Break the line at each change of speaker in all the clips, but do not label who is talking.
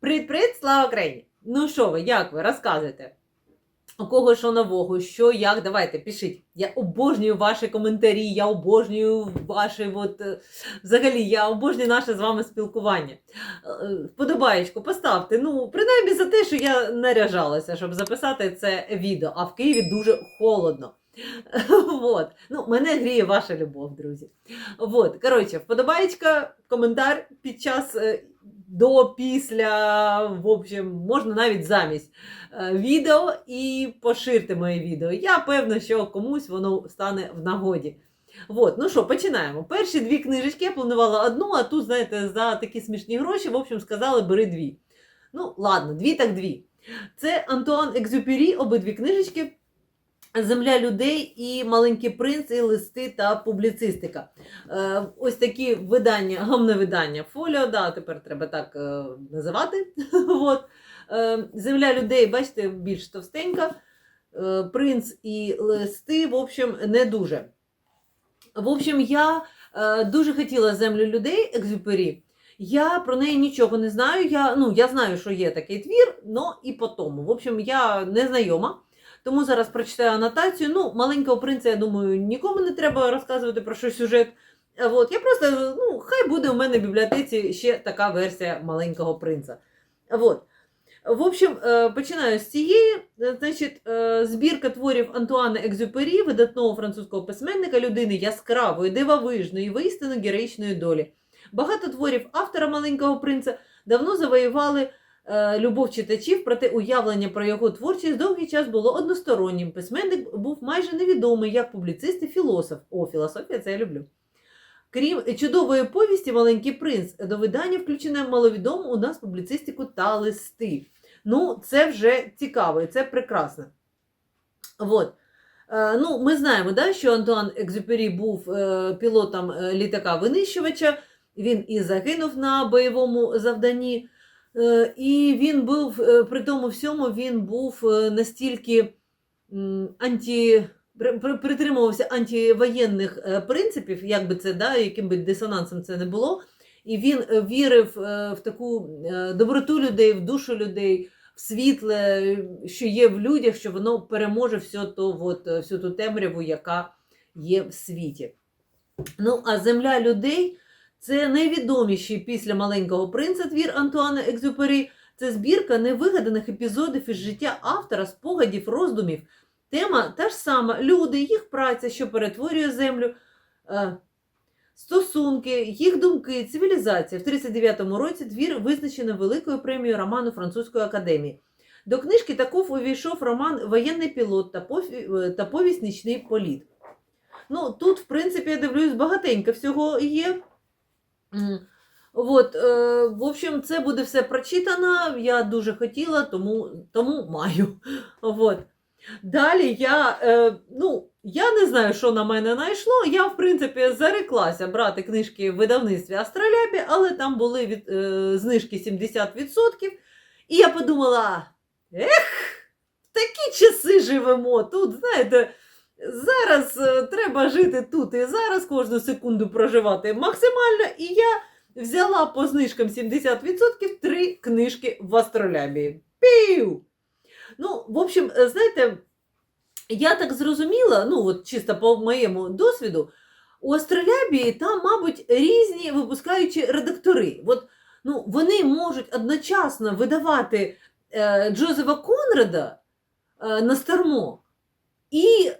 Привіт-привіт, слава Україні! Ну що ви, як ви? Розказуйте. У кого що нового, що, як, давайте, пишіть. Я обожнюю ваші коментарі, я обожнюю ваші, от, е, взагалі, я обожнюю наше з вами спілкування. Е, Вподобаєчку поставте, ну, принаймні за те, що я наряжалася, щоб записати це відео, а в Києві дуже холодно. Вот. Ну, мене гріє ваша любов, друзі. Вот. Коротше, вподобаєчка, коментар під час е, до, після, в общем, можна навіть замість е, відео і поширте моє відео. Я певна, що комусь воно стане в нагоді. Вот, ну що, починаємо. Перші дві книжечки я планувала одну, а тут, знаєте, за такі смішні гроші, в общем, сказали, бери дві. Ну, ладно, дві так дві. Це Антуан Екзюпері, обидві книжечки. Земля людей і маленький принц, і листи та публіцистика. Е, ось такі видання, гамне видання фоліо, да, тепер треба так е, називати. От. Е, Земля людей, бачите, більш товстенька. Принц і листи, в общем, не дуже. В общем, я дуже хотіла землю людей екзюпері. Я про неї нічого не знаю. Я, ну, я знаю, що є такий твір, але і по тому. В общем, я не знайома. Тому зараз прочитаю анотацію. Ну, маленького принца, я думаю, нікому не треба розказувати про що сюжет. Е, От, я просто, ну, хай буде у мене в бібліотеці ще така версія маленького принца. От. В общем, е, починаю з цієї. Е, Значить, збірка творів Антуана Екзюпері, видатного французького письменника, людини яскравої, дивовижної, воістину героїчної долі. Багато творів автора маленького принца давно завоювали любов читачів, проте уявлення про його творчість довгий час було одностороннім. Письменник був майже невідомий як публіцист і філософ. О, філософія, це я люблю. Крім чудової повісті Маленький принц, до видання включено маловідому у нас публіцистику та листи. Ну, це вже цікаво і це прекрасно. От. Е, ну, ми знаємо, да, що Антуан Екзюпері був е, пілотом е, літака-винищувача. Він і загинув на бойовому завданні. Е, і він був, е, при тому всьому, він був е, настільки анті, при- при- притримувався антивоєнних принципів, як би це, да, яким би дисонансом це не було. І він вірив в таку доброту людей, в душу людей, в світле, що є в людях, що воно переможе все то, от, всю ту темряву, яка є в світі. Ну, а земля людей це найвідоміший після маленького принца твір Антуана Екзюпері. Це збірка невигаданих епізодів із життя автора, спогадів, роздумів. Тема та ж сама: люди, їх праця, що перетворює землю, е, стосунки, їх думки, цивілізація. В 39-му році твір визначено великою премією роману Французької академії. До книжки також увійшов роман Воєнний пілот та, е, та повість Нічний політ. Ну, тут, в принципі, я дивлюсь, багатенько всього є. От, е, в общем, це буде все прочитано. Я дуже хотіла, тому, тому маю. От. Далі я, е, ну, я не знаю, що на мене знайшло. Я, в принципі, зареклася брати книжки в видавництві Астролябі, але там були від, е, знижки 70%. І я подумала: ех, в такі часи живемо. Тут, знаєте, зараз е, треба жити тут і зараз, кожну секунду проживати максимально. І я взяла по знижкам 70% три книжки в Астролябії. Пів! Ну, в общем, е, знаєте, я так зрозуміла, ну, от чисто по моєму досвіду, у Астролябії там, мабуть, різні випускаючі редактори. От, ну, вони можуть одночасно видавати е, Джозефа Конрада е, на стармо і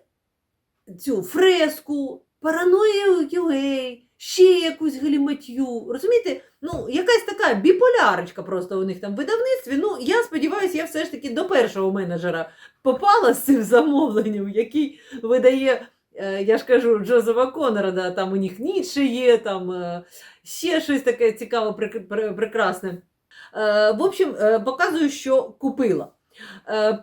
цю фреску, параною UA, ще якусь галіматью. Розумієте? Ну, якась така біполярочка просто у них там в видавництві. Ну, я сподіваюся, я все ж таки до першого менеджера попала з цим замовленням, який видає, е, я ж кажу, Джозефа Конрада, там у них Ніцше є, там е, ще щось таке цікаве, прекрасне. Е, В общем, показую, що купила.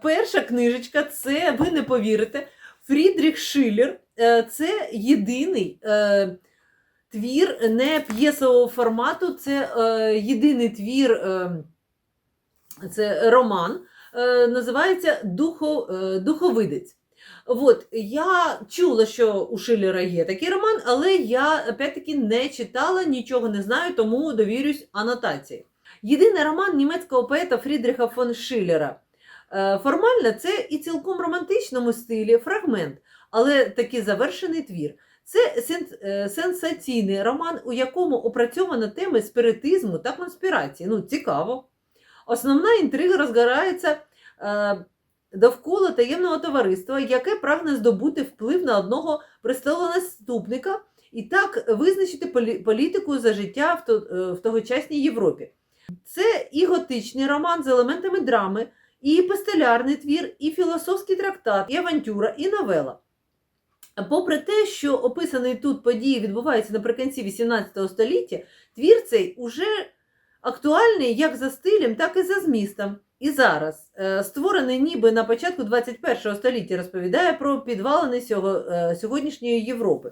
Перша книжечка це, ви не повірите, Фрідріх Шиллер. Е, Це єдиний е, твір не п'єсового формату, це е, єдиний твір, це роман, називається Духо, Духовидець. От, я чула, що у Шиллера є такий роман, але я опять-таки не читала, нічого не знаю, тому довірюсь анотації. Єдиний роман німецького поета Фрідріха фон Шиллера. Е, Формально це і цілком романтичному стилі фрагмент, але таки завершений твір. Це е, сенсаційний роман, у якому опрацьовано теми спіритизму та конспірації. Ну, цікаво. Основна інтрига розгорається е, довкола таємного товариства, яке прагне здобути вплив на одного престолонаступника і так визначити політику за життя в, в тогочасній Європі. Це і готичний роман з елементами драми, і епистолярний твір, і філософський трактат, і авантюра, і новела. Попри те, що описані тут події відбуваються наприкінці XVIII століття, твір цей уже актуальний як за стилем, так і за змістом. І зараз, е, створений ніби на початку 21 століття, розповідає про підвалини е, сьогоднішньої Європи.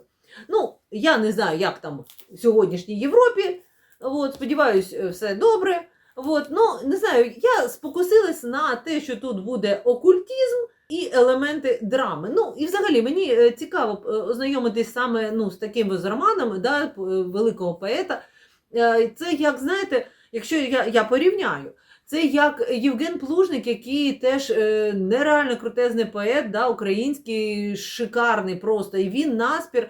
Ну, я не знаю, як там в сьогоднішній Європі. От, сподіваюсь, е, все добре. От, ну, не знаю, я спокусилась на те, що тут буде окультизм і елементи драми. Ну, і взагалі мені е, цікаво е, ознайомитись саме ну, з такими з романами да, е, великого поета. Це як, знаєте, якщо я, я порівняю, це як Євген Плужник, який теж нереально крутезний поет, да, український, шикарний просто. І він наспір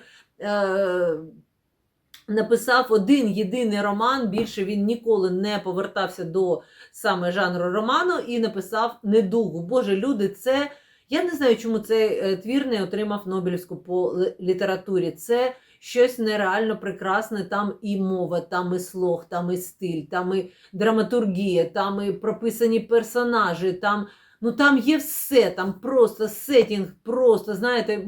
написав один єдиний роман. Більше він ніколи не повертався до саме жанру роману і написав недугу. Боже, люди, це. Я не знаю, чому цей е, твір не отримав Нобелівську по літературі. Це щось нереально прекрасне. Там і мова, там і слог, там і стиль, там і драматургія, там і прописані персонажі, там, ну, там є все, там просто сетінг, просто, знаєте,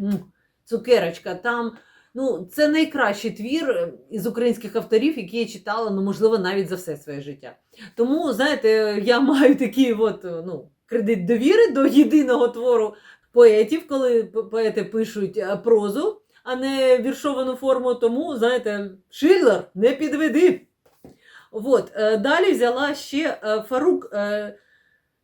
цукерочка. Там, ну, це найкращий твір е, із українських авторів, які я читала, ну, можливо, навіть за все своє життя. Тому, знаєте, я маю такий от, е, ну, кредит довіри до єдиного твору поетів, коли поети пишуть е, прозу, а не віршовану форму. Тому, знаєте, Шиллер, не підведи. От, далі взяла ще Фарук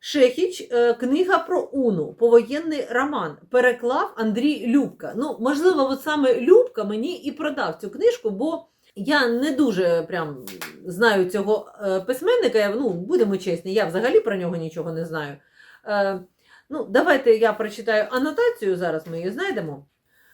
Шехіч, е, книга про Уну, повоєнний роман. Переклав Андрій Любка. Ну, можливо, от саме Любка мені і продав цю книжку, бо я не дуже прям знаю цього е, письменника. Ну, будемо чесні, я взагалі про нього нічого не знаю. Е, ну, давайте я прочитаю анотацію, зараз ми її знайдемо.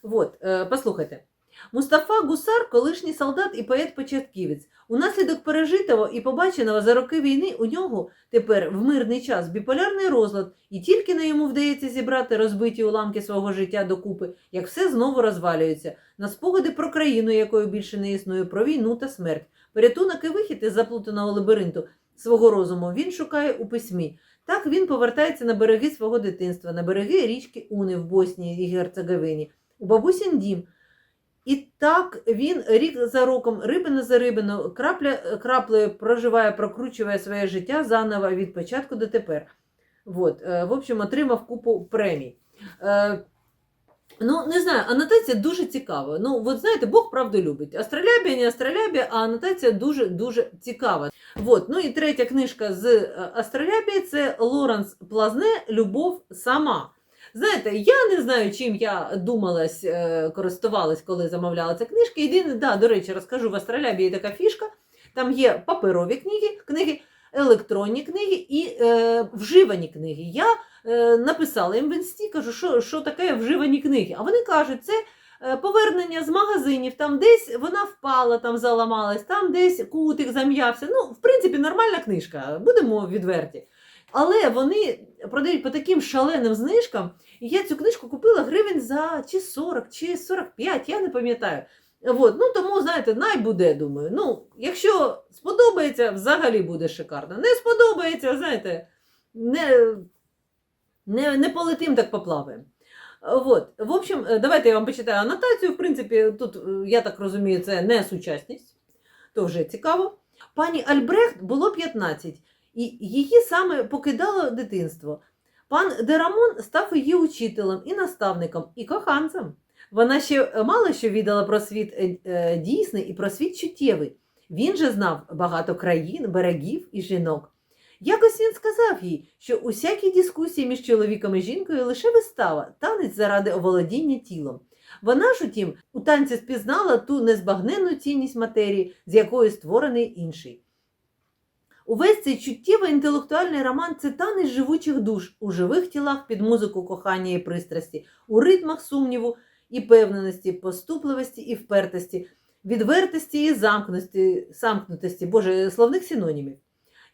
От, послухайте. Мустафа Гусар, колишній солдат і поет-початківець. Унаслідок пережитого і побаченого за роки війни у нього тепер в мирний час біполярний розлад, і тільки не йому вдається зібрати розбиті уламки свого життя докупи, як все знову розвалюється, на спогади про країну, якою більше не існує, про війну та смерть. Порятунок і вихід із заплутаного лабіринту свого розуму він шукає у письмі. Так він повертається на береги свого дитинства, на береги річки Уни в Боснії і Герцеговині, у бабусін дім. І так він рік за роком, рибина за рибину, крапля краплею проживає, прокручує своє життя заново від початку до тепер. Вот. е, В общем, отримав купу премій. Е, Ну, не знаю, анотація дуже цікава. Ну, от знаєте, Бог правду любить. Астролябія, не астролябія, а анотація дуже-дуже цікава. Вот. Ну і третя книжка з е, астролябії це Лоренс Плазне Любов сама. Знаєте, я не знаю, чим я думалась, е, користувалась, коли замовляла ці книжки. Єдине, да, до речі, розкажу, в Астролябії є така фішка. Там є паперові книги, книги, електронні книги і е, вживані книги. Я е, написала їм в інсті, кажу, що, що таке вживані книги. А вони кажуть, це е, повернення з магазинів, там десь вона впала, там заламалась, там десь кутик зам'явся. Ну, в принципі, нормальна книжка, будемо відверті. Але вони продають по таким шаленим знижкам. І я цю книжку купила гривень за чи 40, чи 45, я не пам'ятаю. От, ну тому, знаєте, най буде, думаю. Ну, якщо сподобається, взагалі буде шикарно. Не сподобається, знаєте, не, не, не полетим, так поплаваємо. От. В общем, е, давайте я вам почитаю анотацію. В принципі, тут, е, я так розумію, це не сучасність, то вже цікаво. Пані Альбрехт було 15, і її саме покидало дитинство. Пан Дерамон став її учителем і наставником, і коханцем. Вона ще мало що віддала про світ е, е, дійсний і про світ чуттєвий. Він же знав багато країн, берегів і жінок. Якось він сказав їй, що усякі дискусії між чоловіком і жінкою лише вистава, танець заради оволодіння тілом. Вона ж, утім, у танці спізнала ту незбагненну цінність матерії, з якої створений інший. Увесь цей чуттєвий інтелектуальний роман це танець живучих душ у живих тілах під музику кохання і пристрасті, у ритмах сумніву і певненості, поступливості і впертості, відвертості і замкнутості, замкнутості, боже, словних синонімів.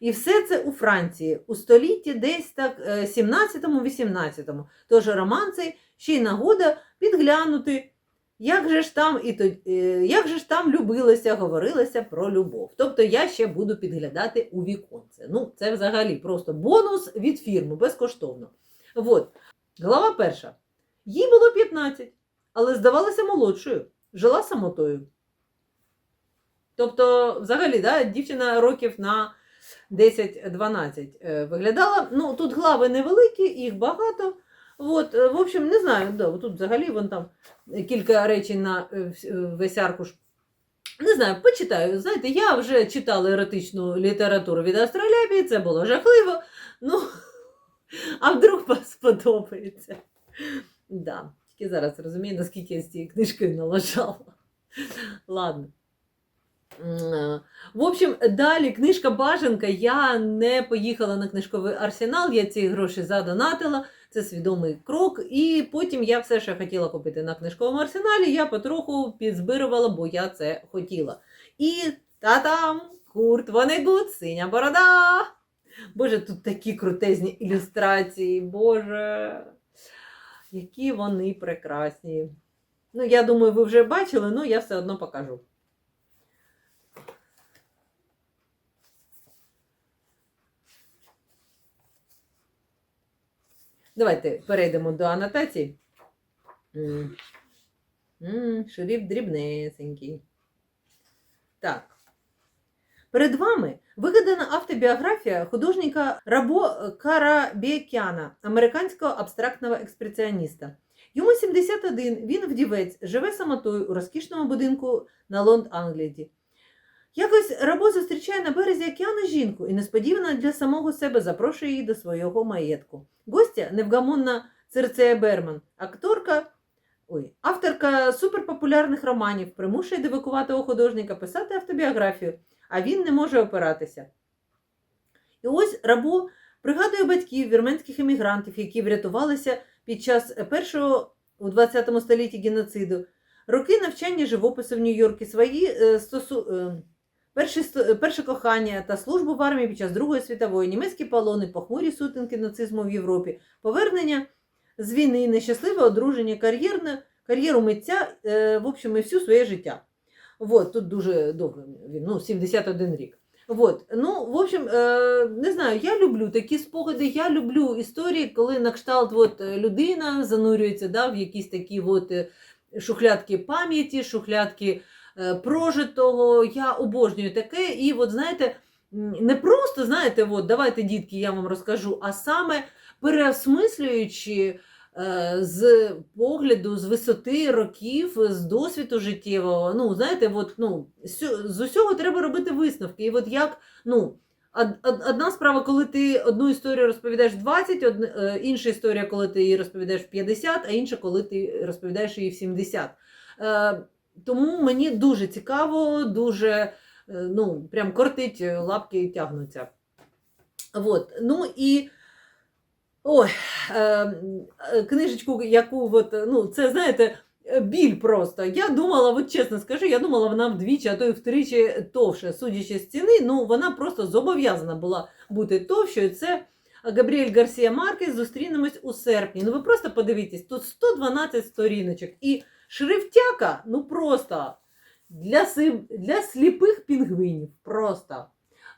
І все це у Франції у столітті десь так е, 17-18. Тож роман цей ще й нагода підглянути, як же ж там і то, е, як же ж там любилося, говорилося про любов. Тобто я ще буду підглядати у віконце. Ну, це взагалі просто бонус від фірми, безкоштовно. От. Глава перша. Їй було 15, але здавалася молодшою, жила самотою. Тобто, взагалі, да, дівчина років на 10-12 е, виглядала. Ну, тут глави невеликі, їх багато. От, е, в общем, не знаю, да, тут взагалі вон там кілька речень на е, е, весь аркуш. Не знаю, почитаю. Знаєте, я вже читала еротичну літературу від Астролябії, це було жахливо. Ну, а вдруг вам сподобається. Да, тільки зараз розумію, наскільки я з цією книжкою налажала. Ладно. Е, В общем, далі книжка Бажанка. Я не поїхала на книжковий арсенал, я ці гроші задонатила. Це свідомий крок. І потім я все ще хотіла купити на книжковому арсеналі. Я потроху підзбирувала, бо я це хотіла. І та-там! Курт Вонегут, синя борода. Боже, тут такі крутезні ілюстрації. Боже, які вони прекрасні. Ну, я думаю, ви вже бачили, але я все одно покажу. Давайте перейдемо до. М, Шрифт дрібнесенький. Так. Перед вами вигадана автобіографія художника Рабо Карабекяна, американського абстрактного експресіоніста. Йому 71, він вдівець, живе самотою у розкішному будинку на Лонд-Англіді. Якось Рабо зустрічає на березі океану жінку і несподівано для самого себе запрошує її до свого маєтку. Гостя невгамонна Церцея Берман, акторка, ой, авторка суперпопулярних романів, примушує дивакуватого художника писати автобіографію, а він не може опиратися. І ось Рабо пригадує батьків вірменських емігрантів, які врятувалися під час першого у 20 столітті геноциду, роки навчання живопису в Нью-Йорку, свої е, е, перші, перше кохання та службу в армії під час Другої світової, німецькі полони, похмурі сутинки нацизму в Європі, повернення з війни, нещасливе одруження, кар'єрне, кар'єру митця, е, в общем, і всю своє життя. Вот, тут дуже довго він, ну, 71 рік. Вот. Ну, в общем, е, не знаю, я люблю такі спогади, я люблю історії, коли на кшталт от, е, людина занурюється да, в якісь такі от, шухлядки пам'яті, шухлядки прожитого. Я обожнюю таке. І от знаєте, не просто, знаєте, от, давайте, дітки, я вам розкажу, а саме переосмислюючи е, з погляду, з висоти років, з досвіду життєвого. Ну, знаєте, от, ну, з усього треба робити висновки. І от як, ну, од- од- одна справа, коли ти одну історію розповідаєш 20, од- е, інша історія, коли ти її розповідаєш в 50, а інша, коли ти розповідаєш її в 70. Тому мені дуже цікаво, дуже е, ну, прям кортить, е, лапки тягнуться. Вот. Ну і ой, е, е, книжечку, яку от, ну, це знаєте, біль просто. Я думала, от чесно скажу, я думала, вона вдвічі, а то й втричі товше, судячи з ціни, ну вона просто зобов'язана була бути товщою. Це Габріель Гарсія Маркес зустрінемось у серпні. Ну ви просто подивіться, тут 112 сторіночок. І шрифтяка, ну просто для, для сліпих пінгвинів. Просто.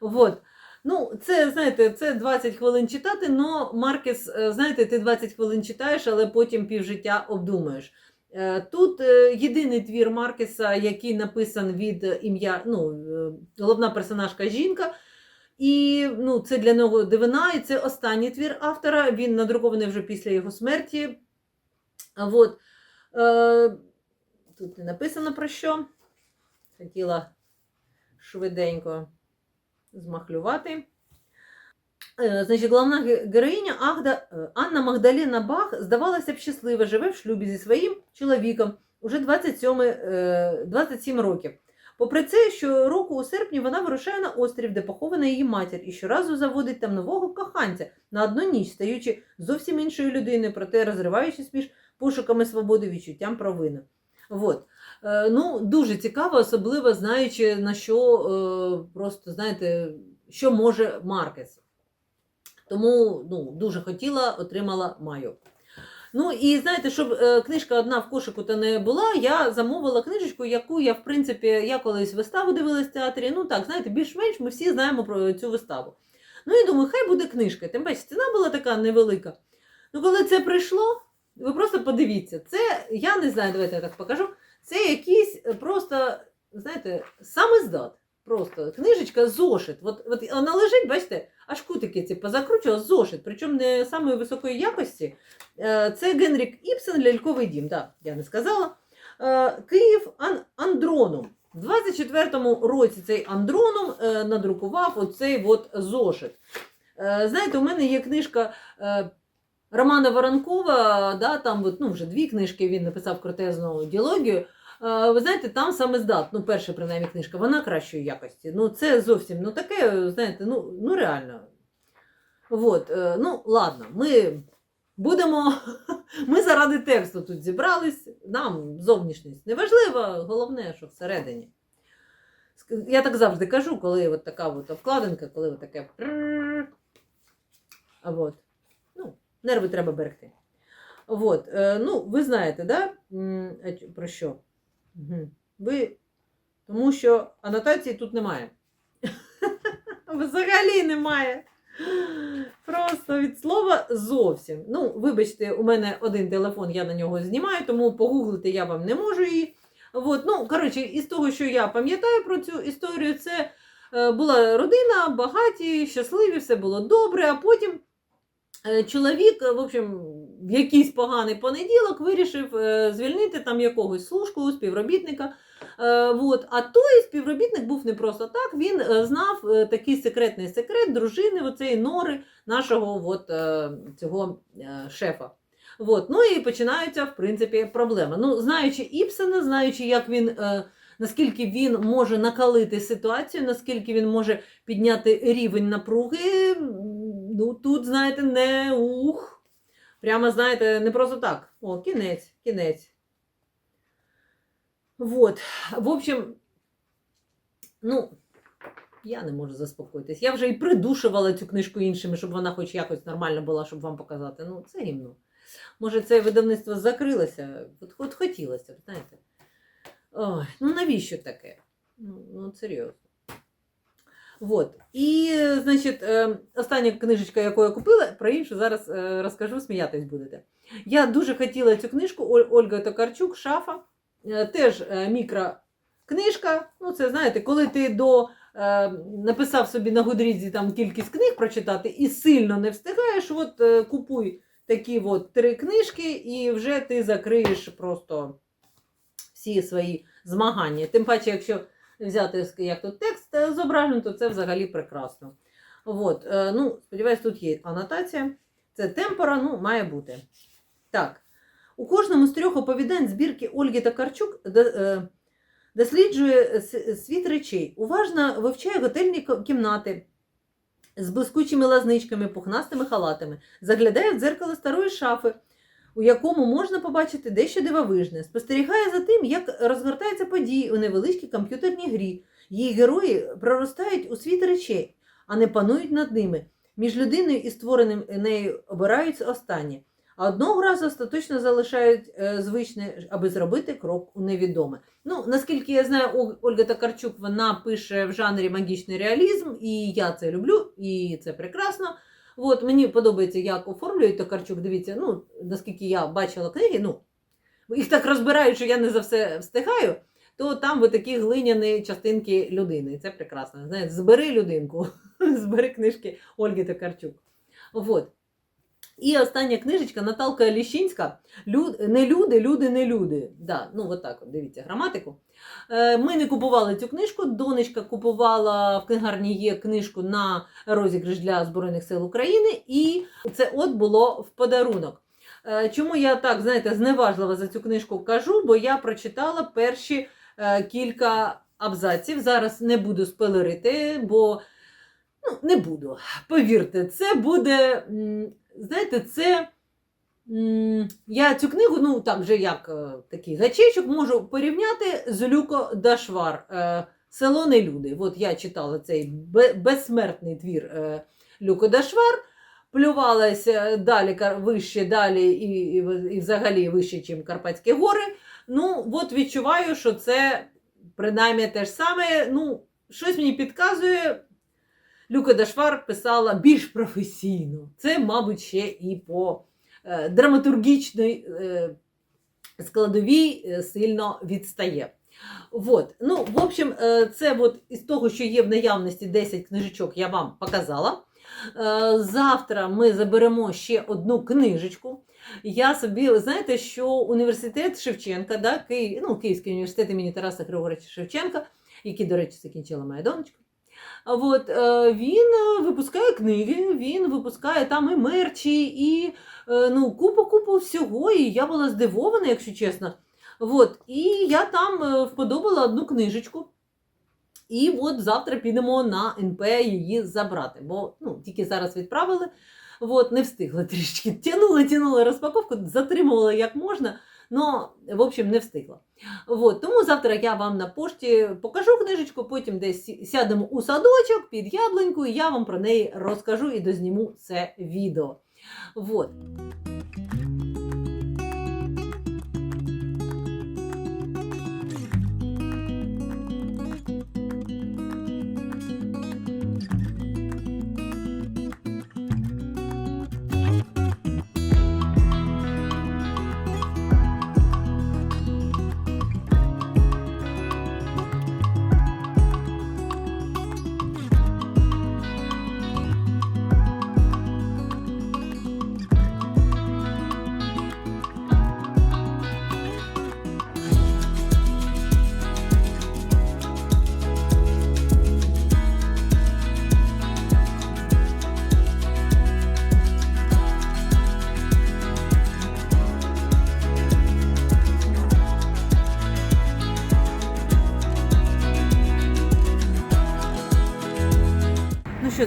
Вот. Ну, це, знаєте, це 20 хвилин читати, але Маркес, е, знаєте, ти 20 хвилин читаєш, але потім півжиття обдумаєш. Е, Тут е, єдиний твір Маркеса, який написан від ім'я, ну, головна персонажка жінка. І ну, це для нього дивина, і це останній твір автора. Він надрукований вже після його смерті. От, тут не написано про що. Хотіла швиденько змахлювати. Е, Значить, головна героїня Агда, е, Анна Магдаліна Бах здавалася б щаслива, живе в шлюбі зі своїм чоловіком уже 27, е, 27 років. Попри це, щороку у серпні вона вирушає на острів, де похована її матір, і щоразу заводить там нового коханця на одну ніч, стаючи зовсім іншою людиною, проте розриваючись між пошуками свободи, відчуттям провини. От. Е, ну, дуже цікаво, особливо знаючи, на що е, просто знаєте, що може Маркес. Тому ну, дуже хотіла, отримала маю. Ну і знаєте, щоб е, книжка одна в кошику то не була, я замовила книжечку, яку я, в принципі, я колись виставу дивилась в театрі. Ну так, знаєте, більш-менш ми всі знаємо про цю виставу. Ну і думаю, хай буде книжка. Тим паче, ціна була така невелика. Ну, коли це прийшло, ви просто подивіться, це, я не знаю, давайте я так покажу. Це якийсь е, просто, знаєте, самиздат. Просто книжечка зошит. От, от вона лежить, бачите, аж кутики ці позакручувала зошит, причому не самої високої якості. Е, Це Генрік Іпсен, ляльковий дім. Так, я не сказала. Е, Київ Ан- Андроном. В 24-му році цей Андроном надрукував оцей от зошит. Знаєте, у мене є книжка Романа Воронкова, да, там от, ну, вже дві книжки він написав крутезну діалогію. Е, Ви знаєте, там саме здат, ну, перша принаймні книжка, вона кращої якості. Ну, це зовсім ну, таке, знаєте, ну, ну реально. Вот, е, ну, ладно, ми будемо. Ми заради тексту тут зібрались. Нам зовнішність не важлива, головне, що всередині. Я так завжди кажу, коли от така от обкладинка, коли от таке. от. Нерви треба берегти. От, е, ну, ви знаєте, да? про що? Ви, тому що анотації тут немає. Взагалі немає. Просто від слова зовсім. Ну, вибачте, у мене один телефон, я на нього знімаю, тому погуглити я вам не можу її. От, ну, коротше, із того, що я пам'ятаю про цю історію, це е, була родина, багаті, щасливі, все було добре, а потім чоловік, е, в общем, в якийсь поганий понеділок вирішив е, звільнити там якогось служку, співробітника. Е, вот. А той співробітник був не просто так, він е, знав е, такий секретний секрет дружини, оцеї нори нашого от, е, цього е, шефа. От. Ну і починаються, в принципі, проблеми. Ну, знаючи Іпсена, знаючи, як він, е, наскільки він може накалити ситуацію, наскільки він може підняти рівень напруги, ну тут, знаєте, не ух. Прямо, знаєте, не просто так. О, кінець, кінець. Вот. В общем, ну, я не можу заспокоїтись. Я вже і придушувала цю книжку іншими, щоб вона хоч якось нормально була, щоб вам показати. Ну, це гімно. Може, це видавництво закрилося, от, от хотілося, знаєте. Ой, ну навіщо таке? Ну, ну серйозно. Вот. І, значить, остання книжечка, яку я купила, про іншу зараз е, розкажу, сміятись будете. Я дуже хотіла цю книжку Ольга Токарчук, шафа. Е, Теж е, мікрокнижка. Ну, це знаєте, коли ти до е, написав собі на Гудрізі там кількість книг прочитати і сильно не встигаєш, от е, купуй такі от три книжки, і вже ти закриєш просто всі свої змагання. Тим паче, якщо взяти як тут текст е, зображений, то це взагалі прекрасно. От, е, ну, сподіваюсь, тут є анотація. Це темпора, ну, має бути. Так. У кожному з трьох оповідань збірки Ольги Токарчук е, досліджує світ речей, уважно вивчає готельні кімнати з блискучими лазничками, пухнастими халатами, заглядає в дзеркало старої шафи, у якому можна побачити дещо дивовижне, спостерігає за тим, як розгортаються події у невеличкій комп'ютерній грі. Її герої проростають у світ речей, а не панують над ними. Між людиною і створеним нею обирають останнє. А одного разу остаточно залишають е, звичне, аби зробити крок у невідоме. Ну, наскільки я знаю, Ол- Ольга Токарчук вона пише в жанрі магічний реалізм, і я це люблю, і це прекрасно. От, мені подобається, як оформлюють Токарчук. Дивіться, ну, наскільки я бачила книги, ну, їх так розбирають, що я не за все встигаю, то там ви такі глиняні частинки людини. Це прекрасно. Знаєте, збери людинку, збери книжки Ольги Токарчук. От. І остання книжечка Наталка Ліщинська. Люд... Не люди, люди, не люди. Да, ну, от так, дивіться, граматику. Е, Ми не купували цю книжку. Донечка купувала в книгарні є книжку на розіграш для Збройних сил України, і це от було в подарунок. Е, Чому я так, знаєте, зневажливо за цю книжку кажу? Бо я прочитала перші е, кілька абзаців. Зараз не буду спойлерити, бо ну, не буду. Повірте, це буде, знаєте, це. Я цю книгу, ну так же як е, такий гачечок, можу порівняти з Люко Дашвар е, Село не люди. От я читала цей безсмертний твір е, Люко Дашвар, плювалася далі вище, далі і, і, і взагалі вище, ніж Карпатські гори. Ну, от відчуваю, що це принаймні те ж саме. Ну, щось мені підказує. Люка Дашвар писала більш професійно. Це, мабуть, ще і по е, драматургічній е, складовій е, сильно відстає. Вот. Ну, в общем, це от із того, що є в наявності 10 книжечок, я вам показала. Завтра ми заберемо ще одну книжечку. Я собі, знаєте, що університет Шевченка, да, Київ, ну, Київський університет імені Тараса Григоровича Шевченка, який, до речі, закінчила моя донечка. От, е, він е, випускає книги, він випускає там і мерчі, і е, ну, купу-купу всього. І я була здивована, якщо чесно. От, і я там вподобала одну книжечку. І от завтра підемо на НП її забрати, бо ну, тільки зараз відправили. От, не встигла трішки. Тянула, тянула розпаковку, затримувала як можна, але, в общем, не встигла. От, тому завтра я вам на пошті покажу книжечку, потім десь сядемо у садочок під яблуньку, і я вам про неї розкажу і дозніму це відео. От.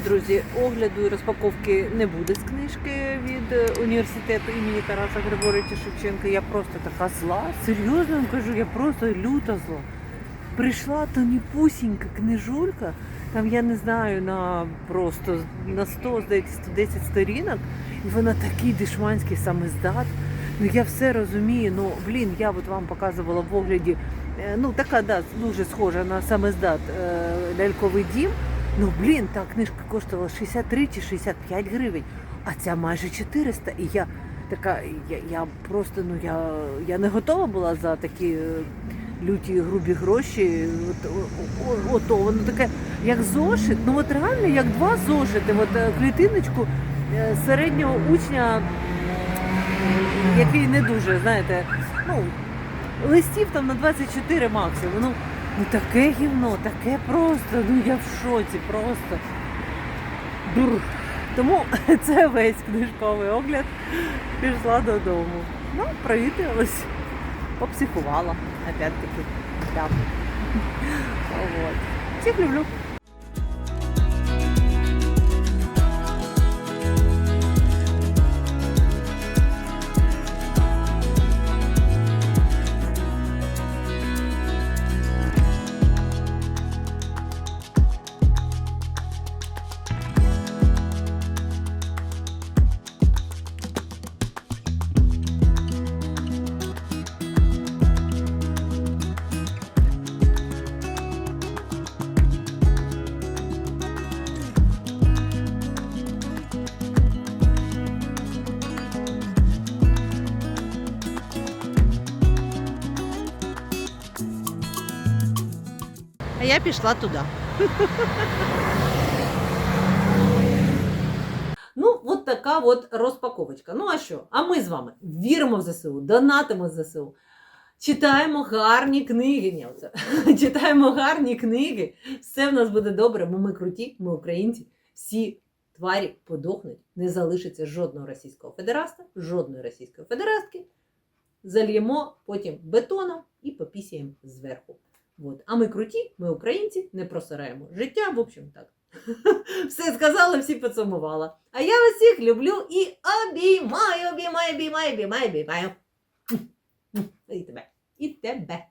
Друзі, огляду і розпаковки не буде з книжки від е, університету імені Тараса Григоровича Шевченка. Я просто така зла. Серйозно вам кажу, я просто люта зла. Прийшла тоніпусінька книжулька, там я не знаю, на просто на 100, здається, 110 сторінок, і вона такий дешманський самиздат. Ну я все розумію. Ну блін, я от вам показувала в огляді. е, Ну, така, да, дуже схожа на самиздат е, ляльковий дім. Ну блін, та книжка коштувала 63 чи 65 гривень, а ця майже 400. І я така, я, я просто ну я, я не готова була за такі е, люті грубі гроші. От, о- воно таке, як зошит, ну от реально як два зошити. От е, клітиночку е, середнього учня, який не дуже, знаєте, ну, листів там на 24 максимум. Ну, Ну таке гівно, таке просто, ну я в шоці просто. Дур. Тому це весь книжковий огляд. Пішла додому. Ну, провітрилась, попсихувала, опять-таки. Всіх люблю. Пішла туди. Ну, от така от розпаковочка. Ну а що? А ми з вами віримо в ЗСУ, донатимо в ЗСУ. Читаємо гарні книги. Ні, оце. Читаємо гарні книги. Все в нас буде добре, бо ми круті, ми українці. Всі тварі подохнуть, не залишиться жодного російського федераста, жодної російської федерастки. Зальємо потім бетоном і попісяємо зверху. От. А ми круті, ми українці, не просираємо життя, в общем так. Все сказала, всі підсумувала. А я вас всіх люблю і обіймаю, обіймаю, обіймаю, обіймаю, обіймаю. І тебе. І тебе.